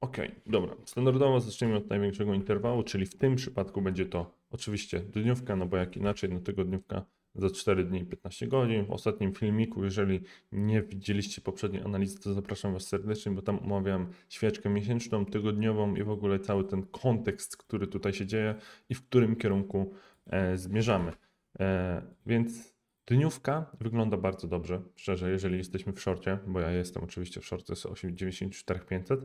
Ok, dobra. Standardowo zaczniemy od największego interwału, czyli w tym przypadku będzie to oczywiście dniówka, no bo jak inaczej, no tygodniówka za 4 dni i 15 godzin. W ostatnim filmiku, jeżeli nie widzieliście poprzedniej analizy, to zapraszam Was serdecznie, bo tam omawiam świeczkę miesięczną, tygodniową i w ogóle cały ten kontekst, który tutaj się dzieje i w którym kierunku e, zmierzamy. E, więc dniówka wygląda bardzo dobrze, szczerze, jeżeli jesteśmy w szorcie, bo ja jestem oczywiście w szorcie z 94500.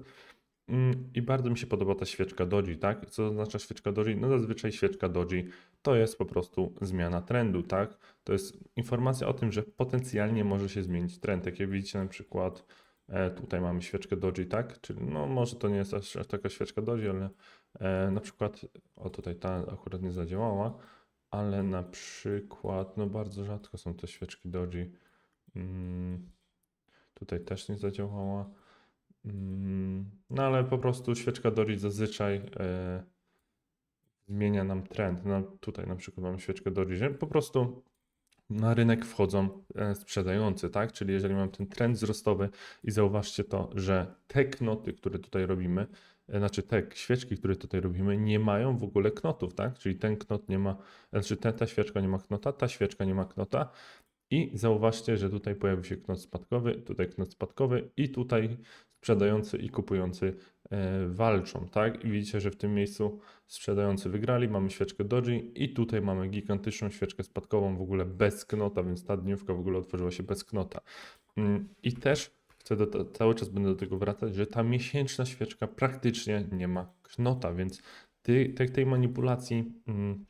Mm, I bardzo mi się podoba ta świeczka doji, tak? Co oznacza świeczka doji? No zazwyczaj świeczka doji to jest po prostu zmiana trendu, tak? To jest informacja o tym, że potencjalnie może się zmienić trend. Jak widzicie na przykład e, tutaj mamy świeczkę doji, tak? Czyli no może to nie jest aż, taka świeczka doji, ale e, na przykład, o tutaj ta akurat nie zadziałała, ale na przykład, no bardzo rzadko są te świeczki doji. Mm, tutaj też nie zadziałała. Mm, No ale po prostu świeczka Doji zazwyczaj e, zmienia nam trend. No, tutaj na przykład mamy świeczkę Doji, że po prostu na rynek wchodzą e, sprzedający, tak? Czyli jeżeli mam ten trend wzrostowy i zauważcie to, że te knoty, które tutaj robimy, e, znaczy te świeczki, które tutaj robimy, nie mają w ogóle knotów, tak? Czyli ten knot nie ma, znaczy ta, ta świeczka nie ma knota, ta świeczka nie ma knota, i zauważcie, że tutaj pojawił się knot spadkowy, tutaj knot spadkowy i tutaj sprzedający i kupujący e, walczą, tak? I widzicie, że w tym miejscu sprzedający wygrali, mamy świeczkę doji i tutaj mamy gigantyczną świeczkę spadkową w ogóle bez knota, więc ta dniówka w ogóle otworzyła się bez knota. Mm, I też chcę do, cały czas będę do tego wracać, że ta miesięczna świeczka praktycznie nie ma knota, więc tej, tej manipulacji mm,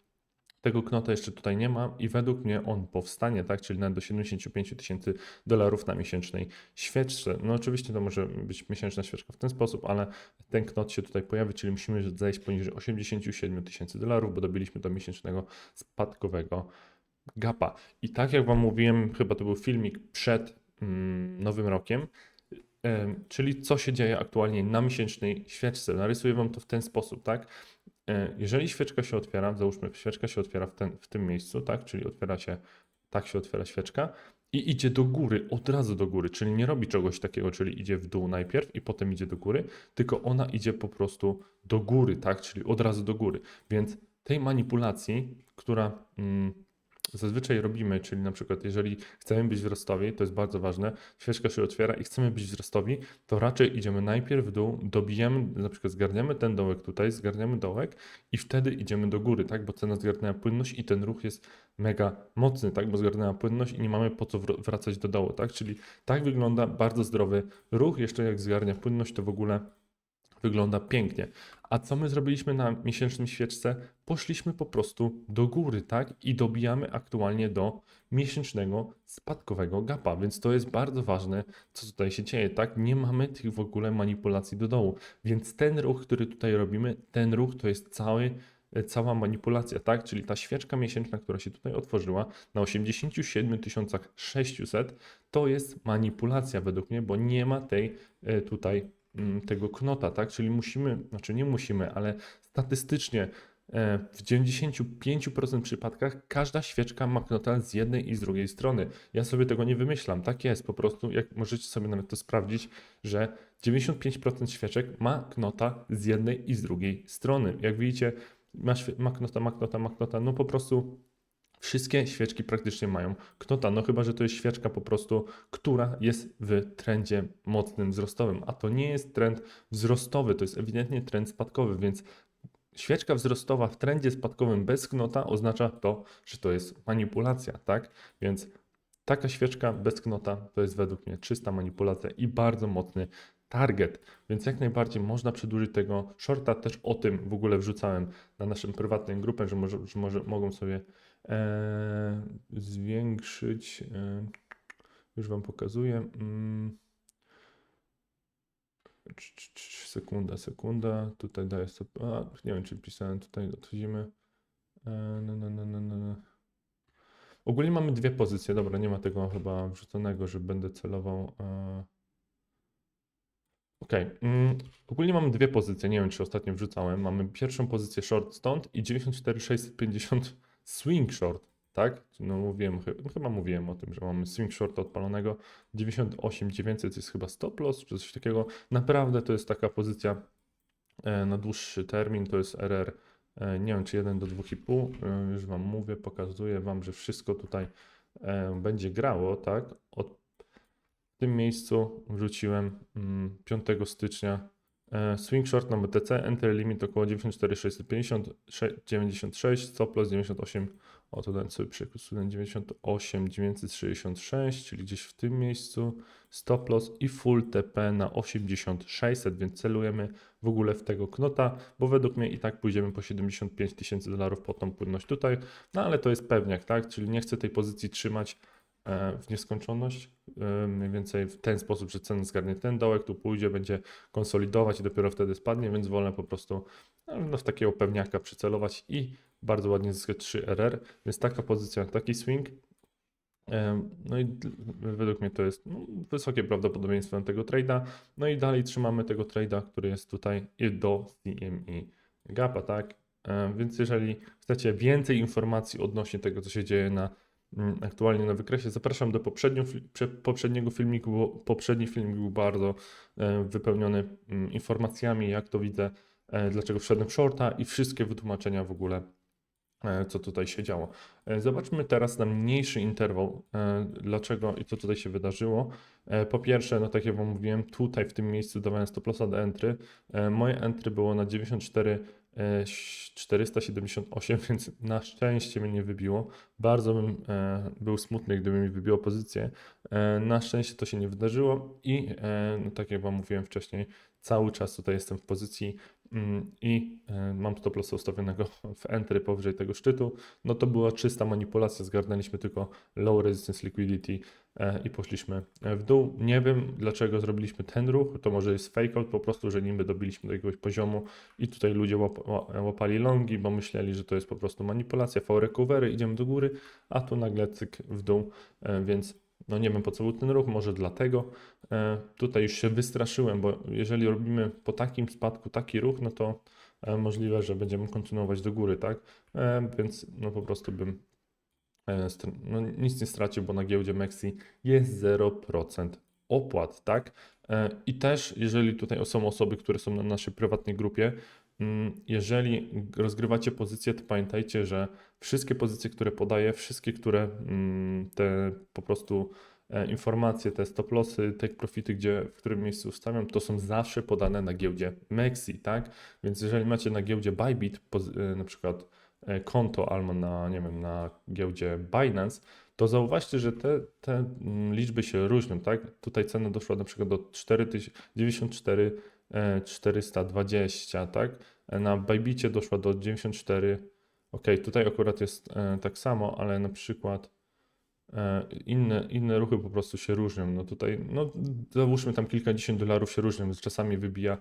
tego knota jeszcze tutaj nie ma i według mnie on powstanie, tak, czyli nawet do 75 tysięcy dolarów na miesięcznej świeczce. No oczywiście to może być miesięczna świeczka w ten sposób, ale ten knot się tutaj pojawi, czyli musimy zejść poniżej 87 tysięcy dolarów, bo dobiliśmy do miesięcznego spadkowego gapa. I tak jak Wam mówiłem, chyba to był filmik przed mm, Nowym Rokiem, em, czyli co się dzieje aktualnie na miesięcznej świeczce. Narysuję Wam to w ten sposób, tak? E, Jeżeli świeczka się otwiera, załóżmy, świeczka się otwiera w, ten, w tym miejscu, tak? Czyli otwiera się, tak się otwiera świeczka i idzie do góry, od razu do góry, czyli nie robi czegoś takiego, czyli idzie w dół najpierw i potem idzie do góry, tylko ona idzie po prostu do góry, tak? Czyli od razu do góry. Więc tej manipulacji, która mm, zazwyczaj robimy, czyli na przykład jeżeli chcemy być wzrostowi, to jest bardzo ważne, świeczka się otwiera i chcemy być wzrostowi, to raczej idziemy najpierw w dół, dobijemy, na przykład zgarniamy ten dołek tutaj, zgarniamy dołek i wtedy idziemy do góry, tak, bo cena zgarnia płynność i ten ruch jest mega mocny, tak, bo zgarnia płynność i nie mamy po co wr- wracać do dołu, tak, czyli tak wygląda bardzo zdrowy ruch, jeszcze jak zgarnia płynność, to w ogóle wygląda pięknie. A co my zrobiliśmy na miesięcznym świeczce? Poszliśmy po prostu do góry, tak? I dobijamy aktualnie do miesięcznego spadkowego gapa, więc to jest bardzo ważne, co tutaj się dzieje, tak? Nie mamy tych w ogóle manipulacji do dołu, więc ten ruch, który tutaj robimy, ten ruch to jest cały e, cała manipulacja, tak? Czyli ta świeczka miesięczna, która się tutaj otworzyła na 87 600, to jest manipulacja według mnie, bo nie ma tej e, tutaj tego knota, tak? Czyli musimy, znaczy nie musimy, ale statystycznie e, w 95% przypadkach każda świeczka ma knota z jednej i z drugiej strony. Ja sobie tego nie wymyślam, tak jest po prostu, jak możecie sobie nawet to sprawdzić, że 95% świeczek ma knota z jednej i z drugiej strony. Jak widzicie, ma, ma knota, ma knota, ma knota, no po prostu Wszystkie świeczki praktycznie mają knota, no chyba, że to jest świeczka po prostu, która jest w trendzie mocnym wzrostowym, a to nie jest trend wzrostowy, to jest ewidentnie trend spadkowy, więc świeczka wzrostowa w trendzie spadkowym bez knota oznacza to, że to jest manipulacja, tak? Więc taka świeczka bez knota to jest według mnie czysta manipulacja i bardzo mocny target, więc jak najbardziej można przedłużyć tego shorta, też o tym w ogóle wrzucałem na naszym prywatnym grupę, że, może, że może, mogą sobie zwiększyć, e, już Wam pokazuję, mm, sekunda, sekunda, tutaj daję sobie, a, nie wiem czy pisałem, tutaj odchodzimy, e, no, no, no, no, no, no. Ogólnie mamy dwie pozycje, dobra, nie ma tego chyba wrzuconego, że będę celował. E... Okej, mm, ogólnie mamy dwie pozycje, nie wiem czy ostatnio wrzucałem. Mamy pierwszą pozycję short stąd i 94,650 swing short. tak? No mówiłem, chy- chyba mówiłem o tym, że mamy swing shorta odpalonego, 98 900 jest chyba stop loss, czy coś takiego. Naprawdę to jest taka pozycja e, na dłuższy termin, to jest RR, e, nie wiem czy 1 do 2,5, e, już Wam mówię, pokazuję Wam, że wszystko tutaj będzie grało, tak? Od w tym miejscu wrzuciłem mm, 5 stycznia e, swing short na BTC, enter limit około 94 650, sze- 96, stop loss 98, o to dałem sobie przekrój 98 966, czyli gdzieś w tym miejscu, stop loss i full TP na 80 600, więc celujemy w ogóle w tego knota, bo według mnie i tak pójdziemy po 75 tysięcy dolarów po tą płynność tutaj, no ale to jest pewniak, tak, czyli nie chcę tej pozycji trzymać. e, w nieskończoność, e, mniej więcej w ten sposób, że cena zgarnie ten dołek, tu pójdzie, będzie konsolidować i dopiero wtedy spadnie, więc wolę po prostu no, no, w takiego pewniaka przycelować i bardzo ładnie zyskać 3 RR, więc taka pozycja, taki swing. Em, No i według mnie to jest no, wysokie prawdopodobieństwo tego trade'a. No i dalej trzymamy tego trade'a, który jest tutaj do CME Gapa, tak? Więc jeżeli chcecie więcej informacji odnośnie tego, co się dzieje na aktualnie na wykresie, zapraszam do poprzedniego filmiku, bo poprzedni filmik był bardzo e, wypełniony mm, informacjami, jak to widzę, e, dlaczego wszedłem w shorta i wszystkie wytłumaczenia w ogóle e, co tutaj się działo. Zobaczmy teraz na mniejszy interwał, dlaczego i co tutaj się wydarzyło. Po pierwsze, no tak jak Wam mówiłem, tutaj w tym miejscu dawałem stop lossa do entry. Moje entry było na 94 e, 478, więc na szczęście mnie nie wybiło. Bardzo bym e, był smutny, gdyby mi wybiło pozycję. E, Na szczęście to się nie wydarzyło i e, no tak jak Wam mówiłem wcześniej, cały czas tutaj jestem w pozycji Mm, i e, mam stop lossa ustawionego w entry powyżej tego szczytu, no to była czysta manipulacja, zgarnęliśmy tylko low resistance liquidity e, i poszliśmy e, w dół. Nie wiem dlaczego zrobiliśmy ten ruch, to może jest fake out po prostu, że niby dobiliśmy do jakiegoś poziomu i tutaj ludzie łap, ła- łapali longi, bo myśleli, że to jest po prostu manipulacja, for recovery, idziemy do góry, a tu nagle cyk w dół, e, więc no nie wiem po co był ten ruch, może dlatego. E, Tutaj już się wystraszyłem, bo jeżeli robimy po takim spadku taki ruch, no to e, możliwe, że będziemy kontynuować do góry, tak? E, Więc no po prostu bym e, no, nic nie stracił, bo na giełdzie Mexi jest 0% opłat, tak? E, I też, jeżeli tutaj są osoby, które są na naszej prywatnej grupie, mm, jeżeli rozgrywacie pozycje, to pamiętajcie, że wszystkie pozycje, które podaję, wszystkie, które mm, te po prostu e, informacje, te stop lossy, take profity, gdzie, w którym miejscu ustawiam, to są zawsze podane na giełdzie Mexi, tak? Więc jeżeli macie na giełdzie Bybit e, na przykład e, konto albo na, nie wiem, na giełdzie Binance, to zauważcie, że te, te mm, liczby się różnią, tak? Tutaj cena doszła na przykład do 4000 94 e, 420, tak? E, Na Bybicie doszła do 94 Ok, tutaj akurat jest e, tak samo, ale na przykład e, inne, inne ruchy po prostu się różnią. No tutaj, no załóżmy tam kilkadziesiąt dolarów się różnią, więc czasami wybija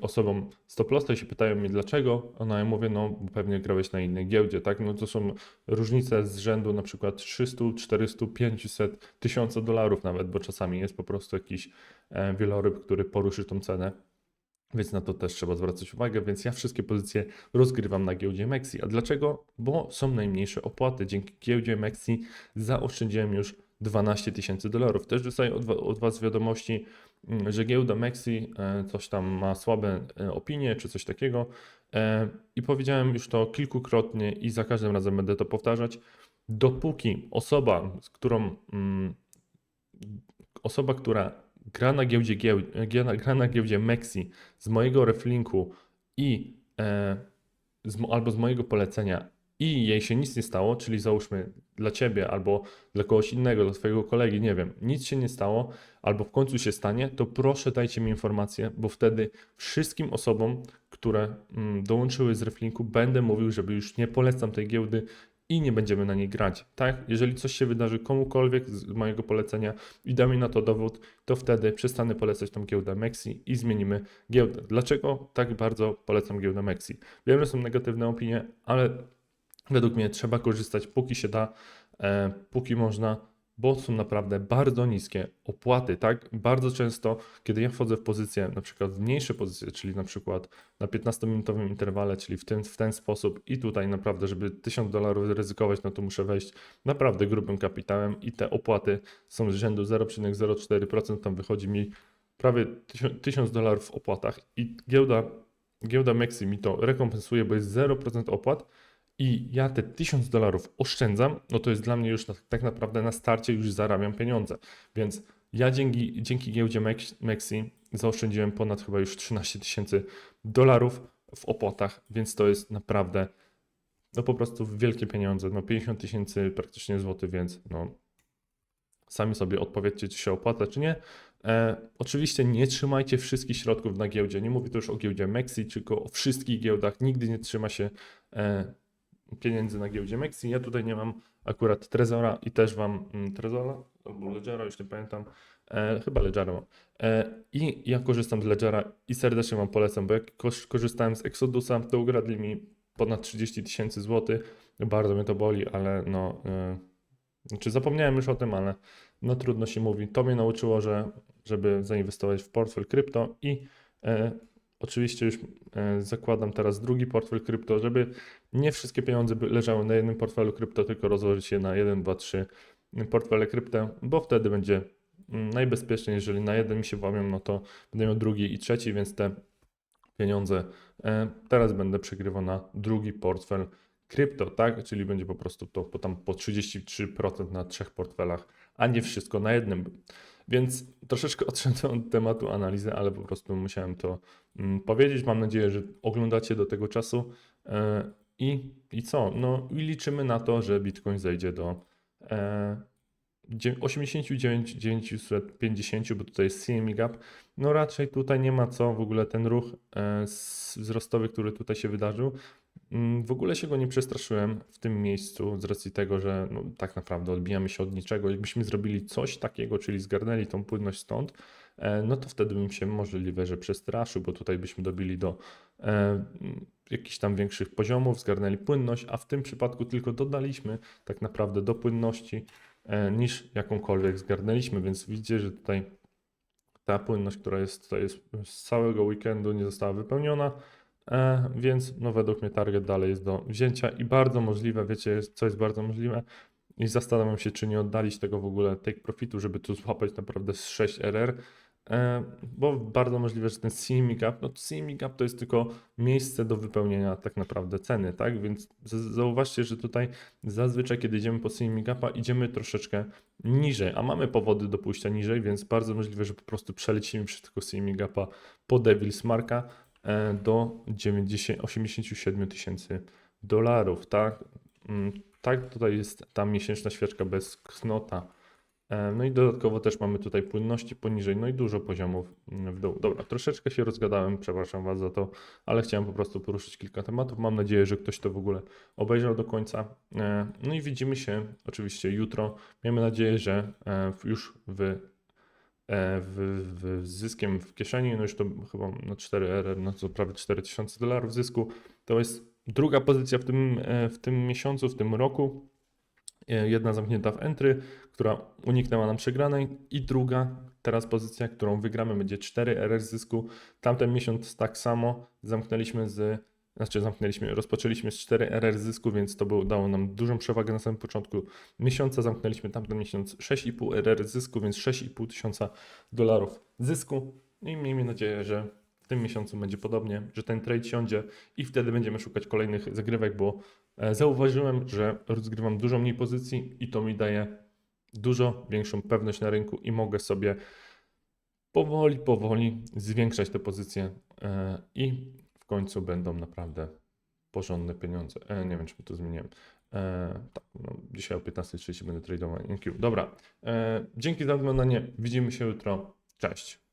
osobom stop loss i się pytają mnie dlaczego, ona ja mówię, no pewnie grałeś na innej giełdzie, tak? No to są różnice z rzędu na przykład 300, 400, 500, 1000 dolarów nawet, bo czasami jest po prostu jakiś e, wieloryb, który poruszy tą cenę. Więc na to też trzeba zwracać uwagę, więc ja wszystkie pozycje rozgrywam na giełdzie Mexi. A dlaczego? Bo są najmniejsze opłaty. Dzięki giełdzie Mexi zaoszczędziłem już 12 tysięcy dolarów. Też dostaję od, od Was wiadomości, mm, że giełda Mexi e, coś tam ma słabe e, opinie czy coś takiego. E, I powiedziałem już to kilkukrotnie i za każdym razem będę to powtarzać. Dopóki osoba, z którą mm, osoba, która gra na giełdzie, gieł, gra, na- gra na giełdzie Mexi z mojego reflinku i e, z, albo z mojego polecenia i jej się nic nie stało, czyli załóżmy dla ciebie albo dla kogoś innego, dla twojego kolegi, nie wiem, nic się nie stało, albo w końcu się stanie, to proszę dajcie mi informację, bo wtedy wszystkim osobom, które mm, dołączyły z reflinku, będę mówił, żeby już nie polecam tej giełdy i nie będziemy na niej grać. Tak? Jeżeli coś się wydarzy komukolwiek z mojego polecenia i da mi na to dowód, to wtedy przestanę polecać tą giełdę Mexi i zmienimy giełdę. Dlaczego tak bardzo polecam giełdę Mexi? Wiem, że są negatywne opinie, ale według mnie trzeba korzystać póki się da, e, póki można, bo są naprawdę bardzo niskie opłaty, tak? Bardzo często, kiedy ja wchodzę w pozycję, na przykład w mniejsze pozycje, czyli na przykład na 15-minutowym interwale, czyli w ten, w ten sposób i tutaj naprawdę, żeby 1000 dolarów ryzykować, no to muszę wejść naprawdę grubym kapitałem i te opłaty są z rzędu 0,04%, tam wychodzi mi prawie 1000 dolarów w opłatach i giełda, giełda Mexi mi to rekompensuje, bo jest 0% opłat, i ja te 1000 dolarów oszczędzam, no to jest dla mnie już tak naprawdę na starcie już zarabiam pieniądze. Więc ja dzięki, dzięki giełdzie Mex- Mexi zaoszczędziłem ponad chyba już 13 tysięcy dolarów w opłatach, więc to jest naprawdę no po prostu wielkie pieniądze, no 50 tysięcy praktycznie złotych, więc no sami sobie odpowiedzcie, czy się opłaca, czy nie. E, oczywiście nie trzymajcie wszystkich środków na giełdzie, nie mówię tu już o giełdzie Mexi, tylko o wszystkich giełdach, nigdy nie trzyma się e, pieniędzy na giełdzie Mexi. Ja tutaj nie mam akurat Trezora i też wam mm, Trezora albo Ledgera, już nie pamiętam, e, chyba Ledgera mam. E, I ja korzystam z Ledgera i serdecznie wam polecam, bo jak korzystałem z Exodusa, to ukradli mi ponad 30 tysięcy złotych. Bardzo mnie to boli, ale no, e, znaczy zapomniałem już o tym, ale no trudno się mówi. To mnie nauczyło, że żeby zainwestować w portfel krypto i e, oczywiście już e, zakładam teraz drugi portfel krypto, żeby nie wszystkie pieniądze leżały na jednym portfelu krypto, tylko rozłożyć je na 1, 2, 3 portfele krypto, bo wtedy będzie mm, najbezpieczniej, jeżeli na jeden mi się włamią, no to będę miał drugi i trzeci, więc te pieniądze e, teraz będę przegrywał na drugi portfel krypto, tak? Czyli będzie po prostu to po tam po 33% na trzech portfelach, a nie wszystko na jednym. Więc troszeczkę odszedłem od tematu analizy, ale po prostu musiałem to mm, powiedzieć. Mam nadzieję, że oglądacie do tego czasu. E, I, I co? No i liczymy na to, że Bitcoin zejdzie do e, dzie- 89 950, bo tutaj jest CME Gap. No raczej tutaj nie ma co w ogóle ten ruch e, wzrostowy, który tutaj się wydarzył. Mm, W ogóle się go nie przestraszyłem w tym miejscu z racji tego, że no, tak naprawdę odbijamy się od niczego. Jakbyśmy zrobili coś takiego, czyli zgarnęli tą płynność stąd, e, no to wtedy bym się możliwe, że przestraszył, bo tutaj byśmy dobili do e, jakichś tam większych poziomów, zgarnęli płynność, a w tym przypadku tylko dodaliśmy tak naprawdę do płynności e, niż jakąkolwiek zgarnęliśmy, więc widzicie, że tutaj ta płynność, która jest tutaj jest z całego weekendu nie została wypełniona. E, więc no według mnie target dalej jest do wzięcia i bardzo możliwe, wiecie, co jest bardzo możliwe. I zastanawiam się, czy nie oddalić tego w ogóle take profitu, żeby tu złapać naprawdę z 6 RR, e, bo bardzo możliwe, że ten CME gap, no CME gap to jest tylko miejsce do wypełnienia tak naprawdę ceny, tak, więc zauważcie, że tutaj zazwyczaj, kiedy idziemy po CME gapa, idziemy troszeczkę niżej, a mamy powody do pójścia niżej, więc bardzo możliwe, że po prostu przelecimy przez tego CME gapa po Devil's Marka, do 90, 87 tysięcy dolarów, tak? Mm, Tak, tutaj jest ta miesięczna świeczka bez knota. E, No i dodatkowo też mamy tutaj płynności poniżej, no i dużo poziomów mm, w dół. Dobra, troszeczkę się rozgadałem, przepraszam Was za to, ale chciałem po prostu poruszyć kilka tematów. Mam nadzieję, że ktoś to w ogóle obejrzał do końca. E, No i widzimy się oczywiście jutro. Miejmy nadzieję, że e, już w e, w, w, z zyskiem w kieszeni, no już to chyba na 4 RR, no to prawie 4000 dolarów zysku. To jest druga pozycja w tym, e, w tym miesiącu, w tym roku. E, Jedna zamknięta w entry, która uniknęła nam przegranej i druga teraz pozycja, którą wygramy będzie 4 RR zysku. Tamten miesiąc tak samo zamknęliśmy z znaczy zamknęliśmy, rozpoczęliśmy z 4 RR zysku, więc to było, dało nam dużą przewagę na samym początku miesiąca. Zamknęliśmy tamten miesiąc 6,5 RR zysku, więc 6,5 tysiąca dolarów zysku. I miejmy nadzieję, że w tym miesiącu będzie podobnie, że ten trade siądzie i wtedy będziemy szukać kolejnych zagrywek, bo e, zauważyłem, że rozgrywam dużo mniej pozycji i to mi daje dużo większą pewność na rynku i mogę sobie powoli, powoli zwiększać te pozycje e, i końcu będą naprawdę porządne pieniądze. E, nie wiem, czy to zmieniłem. E, tak, no, dzisiaj o 15.30 będę tradował. Dobra, e, dzięki za oglądanie. Widzimy się jutro. Cześć.